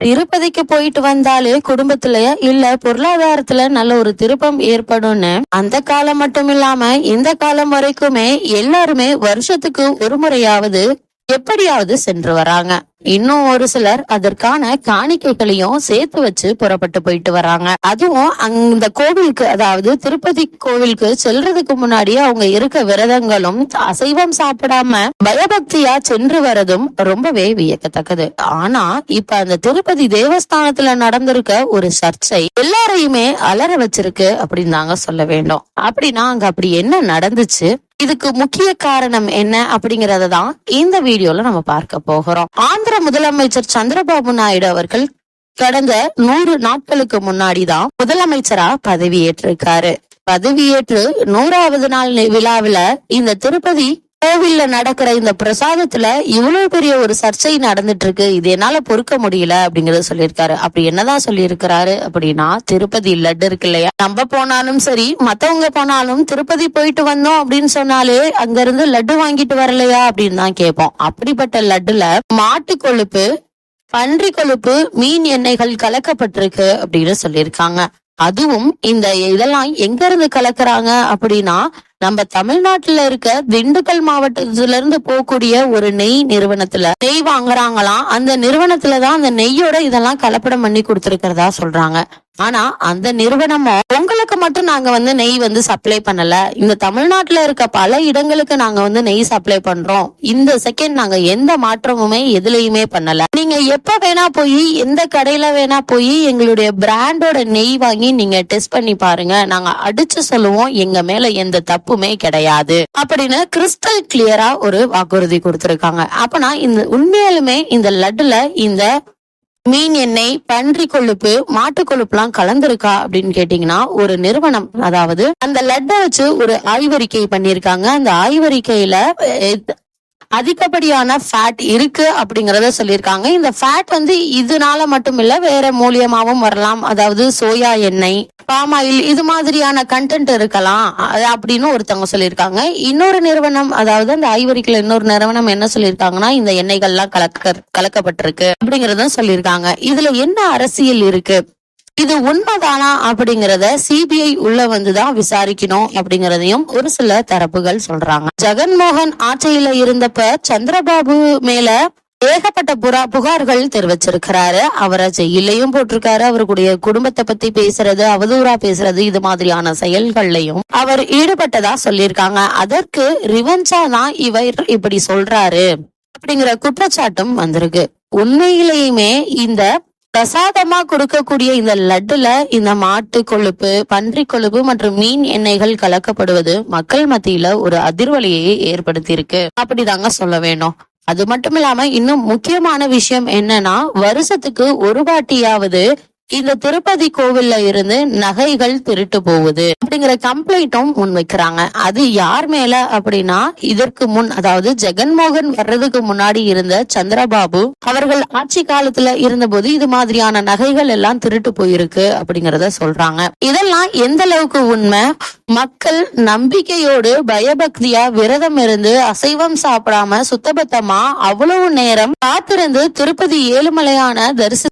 திருப்பதிக்கு போயிட்டு வந்தாலே குடும்பத்துல இல்ல பொருளாதாரத்துல நல்ல ஒரு திருப்பம் ஏற்படும்னு அந்த காலம் மட்டும் இல்லாம இந்த காலம் வரைக்குமே எல்லாருமே வருஷத்துக்கு ஒரு முறையாவது எப்படியாவது சென்று வராங்க. இன்னும் ஒரு சிலர் அதற்கான காணிக்கைகளையும் சேர்த்து வச்சு புறப்பட்டு போயிட்டு வராங்க. அதுவும் அந்த கோவிலுக்கு அதாவது திருப்பதி கோவிலுக்கு செல்றதுக்கு முன்னாடி அவங்க இருக்க விரதங்களும் அசைவம் சாப்பிடாம பயபக்தியா சென்று வரதும் ரொம்பவே வியக்கத்தக்கது. ஆனா இப்ப அந்த திருப்பதி தேவஸ்தானத்துல நடந்திருக்க ஒரு சர்ச்சை எல்லாரையுமே அலற வச்சிருக்கு அப்படின்னு தாங்க சொல்ல வேண்டும். அப்படின்னா அங்க அப்படி என்ன நடந்துச்சு? இதுக்கு முக்கிய காரணம் என்ன அப்படிங்கறத தான் இந்த வீடியோல நம்ம பார்க்க போகிறோம். ஆந்திர முதலமைச்சர் சந்திரபாபு நாயுடு அவர்கள் கடந்த நூறு நாட்களுக்கு முன்னாடி தான் முதலமைச்சரா பதவியேற்றிருக்காரு. பதவியேற்று நூறாவது நாள் விழாவில விழாவுல இந்த திருப்பதி கோவில்ல நடக்கிற இந்த பிரசாதத்துல இவ்வளவு பெரிய ஒரு சர்ச்சை நடந்துட்டு இருக்கு இது என்னால பொறுக்க முடியல அப்படிங்கறத சொல்லியிருக்காரு. அப்படி என்னதான் சொல்லியிருக்கிறாரு அப்படின்னா திருப்பதி லட்டு இருக்கு இல்லையா? நம்ம போனாலும் சரி மத்தவங்க போனாலும் திருப்பதி போயிட்டு வந்தோம் அப்படின்னு சொன்னாலே அங்க இருந்து லட்டு வாங்கிட்டு வரலையா அப்படின்னு தான் கேட்போம். அப்படிப்பட்ட லட்டுல மாட்டு கொழுப்பு பன்றி கொழுப்பு மீன் எண்ணெய்கள் கலக்கப்பட்டிருக்கு அப்படின்னு சொல்லியிருக்காங்க. அதுவும் இந்த இதெல்லாம் எங்க இருந்து கலக்குறாங்க அப்படின்னா நம்ம தமிழ்நாட்டுல இருக்க திண்டுக்கல் மாவட்டத்துல இருந்து போகக்கூடிய ஒரு நெய் நிறுவனத்துல நெய் வாங்குறாங்களாம். அந்த நிறுவனத்துல தான் அந்த நெய்யோட இதெல்லாம் கலப்படம் பண்ணி கொடுத்துருக்கிறதா சொல்றாங்க. ஆனா அந்த நிறுவனமும் உங்களுக்கு மட்டும் நாங்க வந்து நெய் வந்து சப்ளை பண்ணல. இந்த தமிழ்நாட்டுல இருக்க பல இடங்களுக்கு நாங்க வந்து நெய் சப்ளை பண்றோம். இந்த செகண்ட் நாங்க எந்த மாற்றமுமே எதுலயுமே பண்ணல. நீங்க எப்ப வேணா போய் எந்த கடையில வேணா போய் எங்களுடைய பிராண்டோட நெய் வாங்கி நீங்க டெஸ்ட் பண்ணி பாருங்க. நாங்க அடிச்சு சொல்லுவோம். எங்க மேல எந்த தப்பு தப்புமே கிடையாது அப்படின்னு கிறிஸ்டல் கிளியரா ஒரு வாக்குறுதி கொடுத்திருக்காங்க. அப்பனா இந்த உண்மையாலுமே இந்த லட்டுல இந்த மீன் எண்ணெய் பன்றி கொழுப்பு மாட்டு கொழுப்புலாம் கலந்திருக்கா அப்படின்னு கேட்டீங்கன்னா ஒரு நிறுவனம் அதாவது அந்த லட்டை வச்சு ஒரு ஆய்வறிக்கை பண்ணிருக்காங்க அந்த ஆய்வறிக்கையில அதிகப்படியான ஃபேட் இருக்கு அப்படிங்கறத சொல்லியிருக்காங்க. இந்த ஃபேட் வந்து இதனால மட்டும் இல்ல வேற மூலியமாவும் வரலாம். அதாவது சோயா எண்ணெய் பாம் ஆயில் இது மாதிரியான கண்டென்ட் இருக்கலாம். அது அப்படின்னு ஒருத்தவங்க சொல்லியிருக்காங்க. இன்னொரு நிறுவனம் அதாவது அந்த ஐவரிக்கில் இன்னொரு நிறுவனம் என்ன சொல்லியிருக்காங்கன்னா இந்த எண்ணெய்கள்லாம் கலக்க கலக்கப்பட்டிருக்கு அப்படிங்கறத சொல்லியிருக்காங்க. இதுல என்ன அரசியல் இருக்கு? இது உண்மைதானா அப்படிங்கறத சிபிஐ உள்ள வந்துதான் விசாரிக்கணும் அப்படிங்கறதையும் ஒரு சில தரப்புகள் சொல்றாங்க. ஜெகன்மோகன் ஆட்சியில இருந்தப்ப சந்திரபாபு மேல ஏகப்பட்ட புறா புகார்கள் தெரிவிச்சிருக்கிறாரு. அவரை ஜெயிலையும் போட்டிருக்காரு. அவருடைய குடும்பத்தை பத்தி பேசுறது அவதூறா பேசுறது இது மாதிரியான செயல்கள்லயும் அவர் ஈடுபட்டதா சொல்லியிருக்காங்க. அதற்கு ரிவெஞ்சா தான் இவர் இப்படி சொல்றாரு அப்படிங்கிற குற்றச்சாட்டும் வந்திருக்கு. உண்மையிலேயுமே இந்த பிரசாதமா கொடுக்கக்கூடிய இந்த லட்டுல இந்த மாட்டு கொழுப்பு பன்றி கொழுப்பு மற்றும் மீன் எண்ணெய்கள் கலக்கப்படுவது மக்கள் மத்தியில ஒரு அதிர்வலையை ஏற்படுத்தியிருக்கு. அப்படிதாங்க சொல்ல வேணும். அது மட்டும் இல்லாம இன்னும் முக்கியமான விஷயம் என்னன்னா வருஷத்துக்கு ஒரு வாட்டியாவது இந்த திருப்பதி கோவில்ல இருந்து நகைகள் திருட்டு போகுது அப்படிங்கிற கம்ப்ளைண்ட்டும் முன்வைக்கிறாங்க அது யார் மேல அப்படின்னா இதற்கு முன் அதாவது ஜெகன்மோகன் வர்றதுக்கு முன்னாடி இருந்த சந்திரபாபு அவர்கள் ஆட்சி காலத்துல இருந்தபோது இது மாதிரியான நகைகள் எல்லாம் திருட்டு போயிருக்கு அப்படிங்கறத சொல்றாங்க. இதெல்லாம் எந்த அளவுக்கு உண்மை? மக்கள் நம்பிக்கையோடு பயபக்தியா விரதம் இருந்து அசைவம் சாப்பிடாம சுத்தபத்தமா அவ்வளவு நேரம் காத்திருந்து திருப்பதி ஏழுமலையான தரிசி